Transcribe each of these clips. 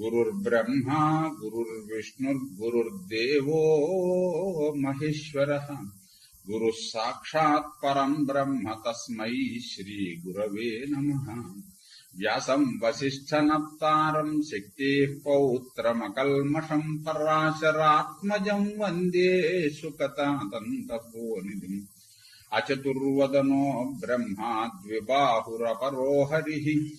गुरुर्ब्रह्मा गुरुर्विष्णुर्गुरुर्देवो महेश्वरः। गुरुः साक्षात् परम् ब्रह्म नम व्यास नमः। व्यासम् शक्ति शक्तेः पौत्रमकल्मषम् पराशरात्मजम् वंदे सुकतातन्तपोनिधिम् अचतुर्वदनो ब्रह्मा द्विबाहुरपरो हरिः।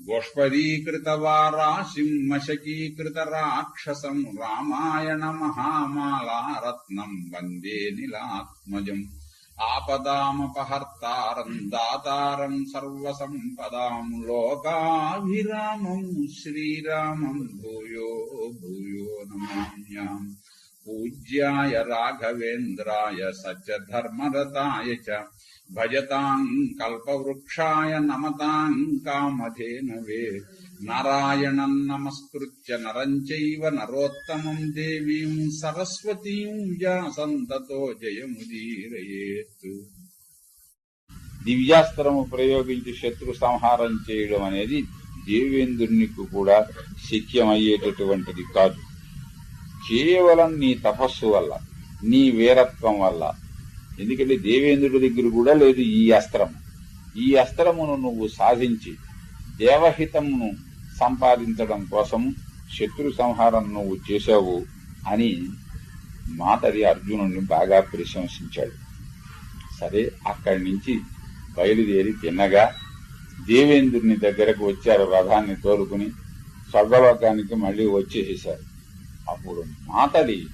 गोष्पदीकृतवा मशकीकृतराक्षसम् रामायणमहामाला रत्नम् वन्दे निलात्मजम्। आपदामपहर्तारम् दातारम् सर्वसम्पदाम् लोकाभिरामम् श्रीरामम् भूयो भूयो नमाम्याम्। पूज्याय राघवेन्द्राय स च धर्मरताय च భజతాం కల్పవృక్షాయ నమతాం కామధేనవే నారాయణం నమస్కృత్య నరం చైవ నరోత్తమం దేవీం సరస్వతీం వ్యాసంతతో జయముదీరయేత్ దివ్యాస్త్రము ప్రయోగించి శత్రు సంహారం చేయడం అనేది దేవేంద్రునికి కూడా శక్యమయ్యేటటువంటిది కాదు. కేవలం నీ తపస్సు వల్ల నీ వీరత్వం వల్ల ఎందుకంటే దేవేంద్రుడి దగ్గర కూడా లేదు ఈ అస్త్రం ఈ అస్త్రమును నువ్వు సాధించి దేవహితమును సంపాదించడం కోసం శత్రు సంహారం నువ్వు చేశావు అని మాతరి అర్జునుడిని బాగా ప్రశంసించాడు. సరే అక్కడి నుంచి బయలుదేరి తిన్నగా దేవేంద్రుని దగ్గరకు వచ్చారు రథాన్ని తోలుకుని. స్వర్గలోకానికి మళ్ళీ వచ్చేసేశారు. అప్పుడు మాతలి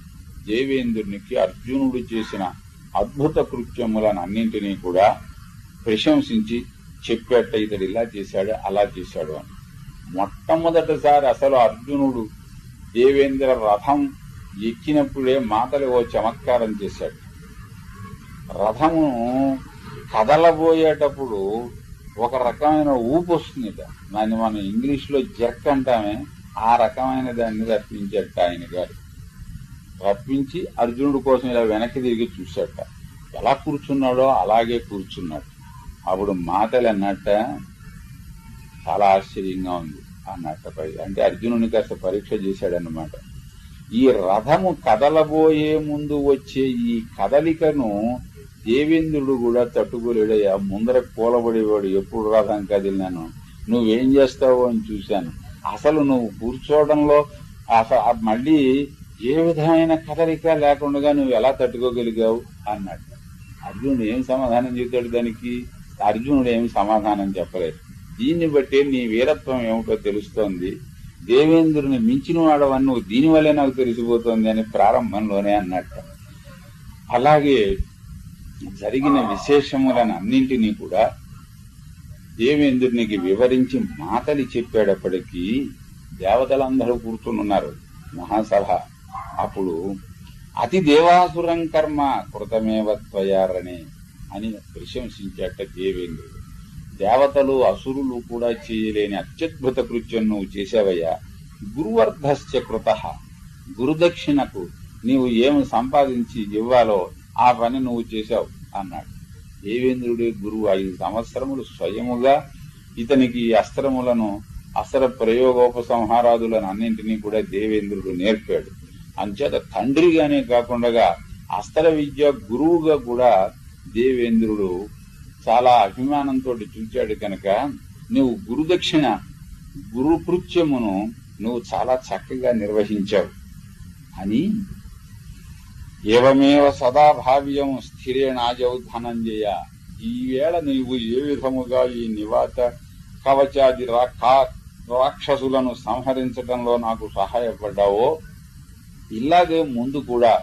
దేవేంద్రునికి అర్జునుడు చేసిన అద్భుత కృత్యములను అన్నింటినీ కూడా ప్రశంసించి చెప్పేట ఇతడు ఇలా చేశాడు అలా చేశాడు అని. మొట్టమొదటిసారి అసలు అర్జునుడు దేవేంద్ర రథం ఎక్కినప్పుడే మాతలు ఓ చమత్కారం చేశాడు. రథము కదలబోయేటప్పుడు ఒక రకమైన ఊపు వస్తుంది దాన్ని మనం ఇంగ్లీష్లో జర్క్ అంటామే. ఆ రకమైన దాన్ని రప్పించట ఆయన గారు. రప్పించి అర్జునుడి కోసం ఇలా వెనక్కి తిరిగి చూశాట. ఎలా కూర్చున్నాడో అలాగే కూర్చున్నాడు. అప్పుడు మాటలు అన్నట్ట చాలా ఆశ్చర్యంగా ఉంది అన్నట్ట అంటే అర్జునుని కాస్త పరీక్ష చేశాడన్నమాట. ఈ రథము కదలబోయే ముందు వచ్చే ఈ కదలికను దేవేంద్రుడు కూడా తట్టుకోలేడయ్యా. ముందర కూలబడేవాడు ఎప్పుడు రథం కదిలినాను. నువ్వేం చేస్తావు అని చూశాను. అసలు నువ్వు కూర్చోవడంలో అసలు మళ్ళీ ఏ విధమైన కదలిక లేకుండా నువ్వు ఎలా తట్టుకోగలిగావు అన్నాడు. అర్జునుడు ఏం సమాధానం చెప్తాడు దానికి? అర్జునుడు ఏమి సమాధానం చెప్పలేదు. దీన్ని బట్టి నీ వీరత్వం ఏమిటో తెలుస్తోంది. దేవేంద్రుని మించిన వాడవని నువ్వు దీనివల్లే నాకు తెలిసిపోతోంది అని ప్రారంభంలోనే అన్నట్టు. అలాగే జరిగిన విశేషములను అన్నింటినీ కూడా దేవేంద్రునికి వివరించి మాటలు చెప్పేటప్పటికీ దేవతలందరూ కూర్చునున్నారు మహాసభ అప్పుడు అతి దేవాసురం కర్మ కృతమేవత్వయారనే అని ప్రశంసించేట దేవేంద్రుడు దేవతలు అసురులు కూడా చేయలేని అత్యద్భుత కృత్యం నువ్వు చేశావయ్యా. గురువర్ధస్య కృత. గురుదక్షిణకు నీవు ఏమి సంపాదించి ఇవ్వాలో ఆ పని నువ్వు చేశావు అన్నాడు. దేవేంద్రుడే గురువు ఐదు సంవత్సరములు స్వయముగా ఇతనికి ఈ అస్త్రములను అస్త్ర ప్రయోగోపసంహారాదులను అన్నింటినీ కూడా దేవేంద్రుడు నేర్పాడు. అంచేత తండ్రిగానే కాకుండా అస్త్ర విద్య గురువుగా కూడా దేవేంద్రుడు చాలా అభిమానంతో చూచాడు కనుక నువ్వు గురుదక్షిణ గురుకృత్యమును నువ్వు చాలా చక్కగా నిర్వహించావు. అని ఏవమేవ సదా భావ్యం స్థిరేణాజౌ ధనంజయ. ఈవేళ నీవు ఏ విధముగా ఈ నివాత కవచాది రాక్షసులను సంహరించడంలో నాకు సహాయపడ్డావో ఇలాగే ముందు కూడా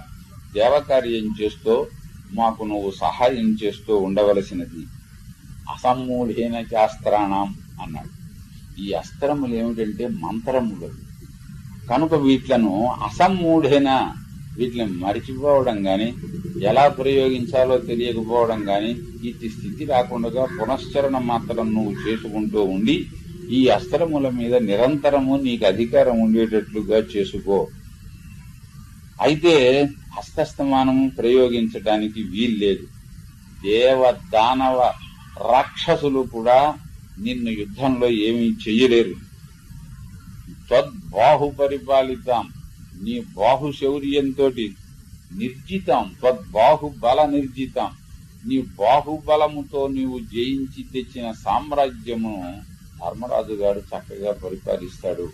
దేవకార్యం చేస్తూ మాకు నువ్వు సహాయం చేస్తూ ఉండవలసినది. అసమ్మూఢేన శాస్త్రాణం అన్నాడు. ఈ అస్త్రములు ఏమిటంటే మంత్రములు. కనుక వీట్లను అసమ్మూఢేన వీటిని మరిచిపోవడం గాని ఎలా ప్రయోగించాలో తెలియకపోవడం గాని ఇట్టి స్థితి రాకుండా పునశ్చరణ మాత్రం నువ్వు చేసుకుంటూ ఉండి ఈ అస్త్రముల మీద నిరంతరము నీకు అధికారం ఉండేటట్లుగా చేసుకో. అయితే హస్తస్తమానము ప్రయోగించడానికి వీల్లేదు. దేవ దానవ రాక్షసులు కూడా నిన్ను యుద్ధంలో ఏమీ చెయ్యలేరు. త్వద్బాహు పరిపాలితాం నీ బాహు శౌర్యంతో నిర్జితం. త్వద్బాహు బల నిర్జితం. నీ బాహుబలముతో నీవు జయించి తెచ్చిన సామ్రాజ్యమును ధర్మరాజు గారు చక్కగా పరిపాలిస్తాడు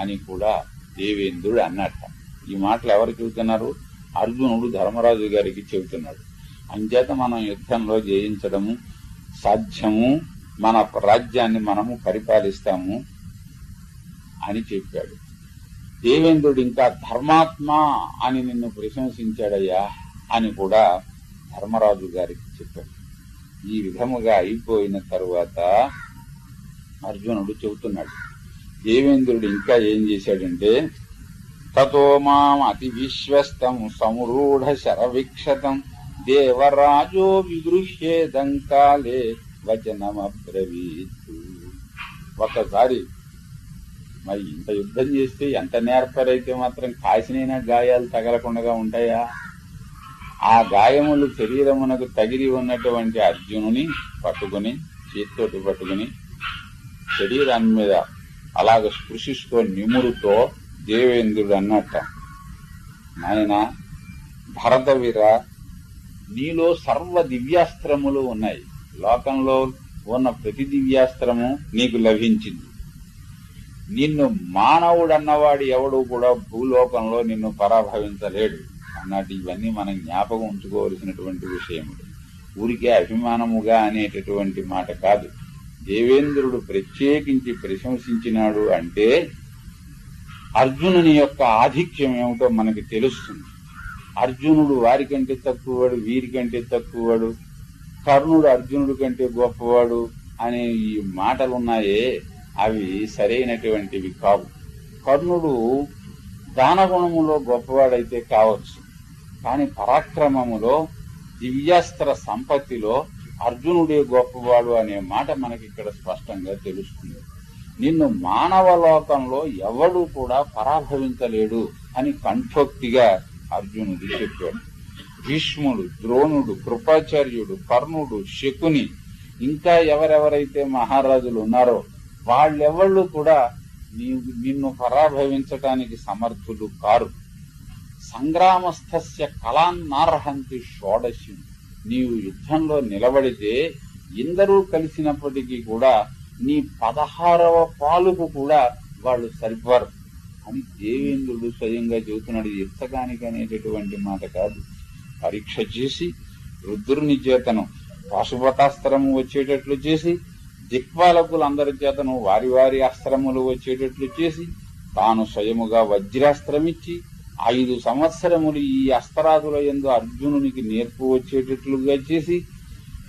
అని కూడా దేవేంద్రుడు అన్నట్ట. ఈ మాటలు ఎవరు చెబుతున్నారు? అర్జునుడు ధర్మరాజు గారికి చెబుతున్నాడు. అంచేత మనం యుద్ధంలో జయించడము సాధ్యము మన రాజ్యాన్ని మనము పరిపాలిస్తాము అని చెప్పాడు. దేవేంద్రుడు ఇంకా ధర్మాత్మ అని నిన్ను ప్రశంసించాడయ్యా అని కూడా ధర్మరాజు గారికి చెప్పాడు. ఈ విధముగా అయిపోయిన తరువాత అర్జునుడు చెబుతున్నాడు. దేవేంద్రుడు ఇంకా ఏం చేశాడంటే తతో మామతివిశ్వస్తం అతి విశ్వస్తం శరవిక్షతం. దేవరాజో విగృహ్యేదం కాలే వచనమబ్రవీత్. ఒకసారి మరి ఇంత యుద్ధం చేస్తే ఎంత నేర్పరైతే మాత్రం కాసినైనా గాయాలు తగలకుండా ఉంటాయా? ఆ గాయములు శరీరమునకు తగిలి ఉన్నటువంటి అర్జునుని పట్టుకుని చేతితోటి పట్టుకుని శరీరాన్ని మీద అలాగ స్పృశిస్తూ నిమురుతో దేవేంద్రుడు అన్నట్ట. నాయన భరతవీర నీలో సర్వ దివ్యాస్త్రములు ఉన్నాయి. లోకంలో ఉన్న ప్రతి దివ్యాస్త్రము నీకు లభించింది. నిన్ను మానవుడన్నవాడు ఎవడు కూడా భూలోకంలో నిన్ను పరాభవించలేడు. అన్నట్టు ఇవన్నీ మనం జ్ఞాపకం ఉంచుకోవలసినటువంటి విషయములు ఊరికే అభిమానముగా అనేటటువంటి మాట కాదు. దేవేంద్రుడు ప్రత్యేకించి ప్రశంసించినాడు అంటే అర్జునుని యొక్క ఆధిక్యం ఏమిటో మనకి తెలుస్తుంది. అర్జునుడు వారికంటే తక్కువవాడు వీరికంటే తక్కువవాడు కర్ణుడు అర్జునుడు కంటే గొప్పవాడు అనే ఈ మాటలున్నాయే అవి సరైనటువంటివి కావు. కర్ణుడు దానగుణములో గొప్పవాడైతే కావచ్చు. కాని పరాక్రమములో దివ్యాస్త్ర సంపత్తిలో అర్జునుడే గొప్పవాడు అనే మాట మనకి ఇక్కడ స్పష్టంగా తెలుస్తుంది. నిన్ను మానవ లోకంలో ఎవడు కూడా పరాభవించలేడు అని కంఠోక్తిగా అర్జునుడు చెప్పాడు. భీష్ముడు ద్రోణుడు కృపాచార్యుడు కర్ణుడు శకుని ఇంకా ఎవరెవరైతే మహారాజులు ఉన్నారో వాళ్ళెవళ్ళు కూడా నిన్ను పరాభవించటానికి సమర్థులు కారు. సంగ్రామస్థస్య కళాన్నార్హంతి షోడశి. నీవు యుద్ధంలో నిలబడితే ఇందరూ కలిసినప్పటికీ కూడా నీ పదహారవ పాలుకు కూడా వాళ్ళు సరిపోరు అని దేవేంద్రుడు స్వయంగా చెబుతున్నాడు. ఇది ఎత్తగానికి అనేటటువంటి మాట కాదు. పరీక్ష చేసి రుద్రుని చేతను పాశుపతాస్త్రము వచ్చేటట్లు చేసి దిక్పాలకులందరి చేతను వారి వారి అస్త్రములు వచ్చేటట్లు చేసి తాను స్వయముగా వజ్రాస్త్రమిచ్చి ఐదు సంవత్సరములు ఈ అస్త్రాదుల ఎందు అర్జునునికి నేర్పు వచ్చేటట్లుగా చేసి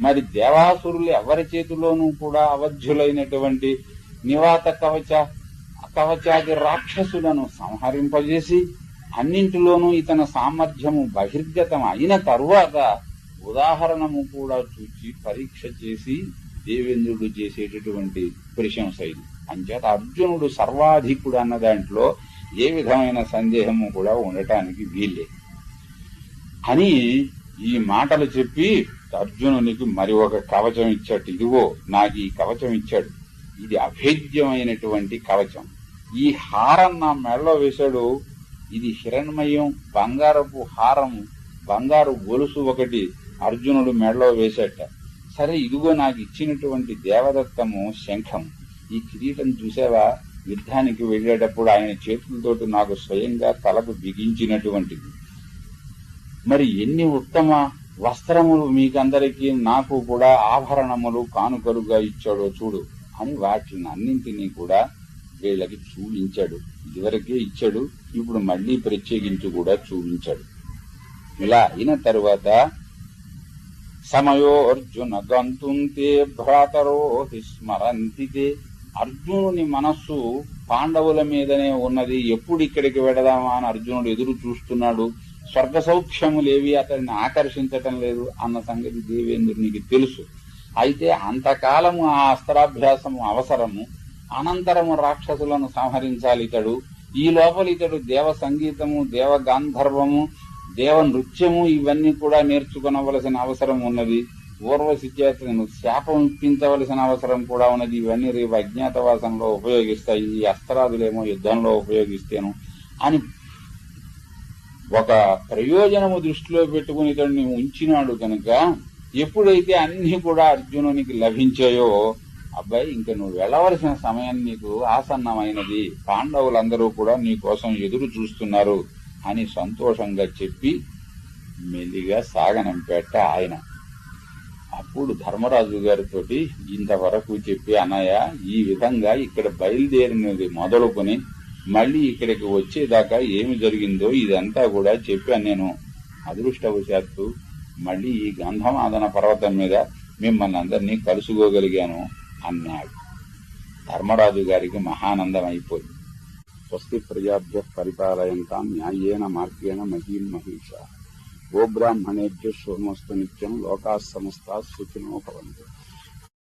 మరి దేవాసురులు ఎవరి చేతిలోనూ కూడా అవధ్యులైనటువంటి నివాత కవచ కవచాది రాక్షసులను సంహరింపజేసి అన్నింటిలోనూ ఇతని సామర్థ్యము బహిర్గతం అయిన తరువాత ఉదాహరణము కూడా చూచి పరీక్ష చేసి దేవేంద్రుడు చేసేటటువంటి ప్రశంస ఇది అంచేత అర్జునుడు సర్వాధికుడు అన్న దాంట్లో ఏ విధమైన సందేహము కూడా ఉండటానికి వీల్లేదు. అని ఈ మాటలు చెప్పి అర్జునునికి మరి ఒక కవచం ఇచ్చాడు. ఇదిగో నాకు ఈ కవచం ఇచ్చాడు. ఇది అభేద్యమైనటువంటి కవచం. ఈ హారం నా మెడలో వేశాడు. ఇది హిరణ్మయం బంగారపు హారం బంగారు గొలుసు ఒకటి అర్జునుడు మెడలో వేశాట. సరే ఇదిగో నాకు ఇచ్చినటువంటి దేవదత్తము శంఖం. ఈ కిరీటం చూసావా? యుద్ధానికి వెళ్ళేటప్పుడు ఆయన చేతులతోటి నాకు స్వయంగా తలకు బిగించినటువంటిది. మరి ఎన్ని ఉత్తమ వస్త్రములు మీకందరికీ నాకు కూడా ఆభరణములు కానుకలుగా ఇచ్చాడో చూడు అని వాటిని అన్నింటినీ కూడా వీళ్ళకి చూపించాడు. ఇదివరకే ఇచ్చాడు ఇప్పుడు మళ్ళీ ప్రత్యేకించి కూడా చూపించాడు. ఇలా అయిన తరువాత సమయో అర్జున గంతుంతే భ్రాతరో స్మరంతితే. అర్జునుని మనస్సు పాండవుల మీదనే ఉన్నది ఎప్పుడు ఇక్కడికి వెడదామా అని అర్జునుడు ఎదురు చూస్తున్నాడు. స్వర్గ సౌఖ్యములేవి అతడిని ఆకర్షించటం లేదు అన్న సంగతి దేవేంద్రునికి తెలుసు. అయితే అంతకాలము ఆ అస్త్రాభ్యాసము అవసరము అనంతరము రాక్షసులను సంహరించాలి ఇతడు. ఈ లోపల ఇతడు దేవ సంగీతము దేవ గాంధర్వము దేవ నృత్యము ఇవన్నీ కూడా నేర్చుకునవలసిన అవసరం ఉన్నది. ఊర్వశి చేతను శాపం ఇప్పించవలసిన అవసరం కూడా ఉన్నది. ఇవన్నీ రేపు అజ్ఞాతవాసంలో ఉపయోగిస్తాయి. ఈ అస్త్రాదులేమో యుద్ధంలో ఉపయోగిస్తేను అని ఒక ప్రయోజనము దృష్టిలో పెట్టుకుని ఇతడిని ఉంచినాడు కనుక ఎప్పుడైతే అన్ని కూడా అర్జునునికి లభించాయో అబ్బాయి ఇంక నువ్వు వెళ్ళవలసిన సమయం నీకు ఆసన్నమైనది. పాండవులందరూ కూడా నీ కోసం ఎదురు చూస్తున్నారు అని సంతోషంగా చెప్పి మెల్లిగా సాగనంపేట ఆయన. అప్పుడు ధర్మరాజు గారితో ఇంతవరకు చెప్పి అన్నయ్య ఈ విధంగా ఇక్కడ బయలుదేరినది మొదలుకొని మళ్ళీ ఇక్కడికి వచ్చేదాకా ఏమి జరిగిందో ఇదంతా కూడా చెప్పాను నేను. అదృష్టవశాత్తు మళ్ళీ ఈ గంధమాదన పర్వతం మీద మిమ్మల్ని అందరినీ కలుసుకోగలిగాను అన్నాడు. ధర్మరాజు గారికి మహానందం అయిపోయింది. స్వస్తి ప్రజాభ్య పరిపాలయంతాం న్యాయేన మార్గేణ మహీం మహిష. గోబ్రాహ్మణేభ్య శోమస్తు నిత్యం లోకా సమస్తా సుఖినో భవంతు.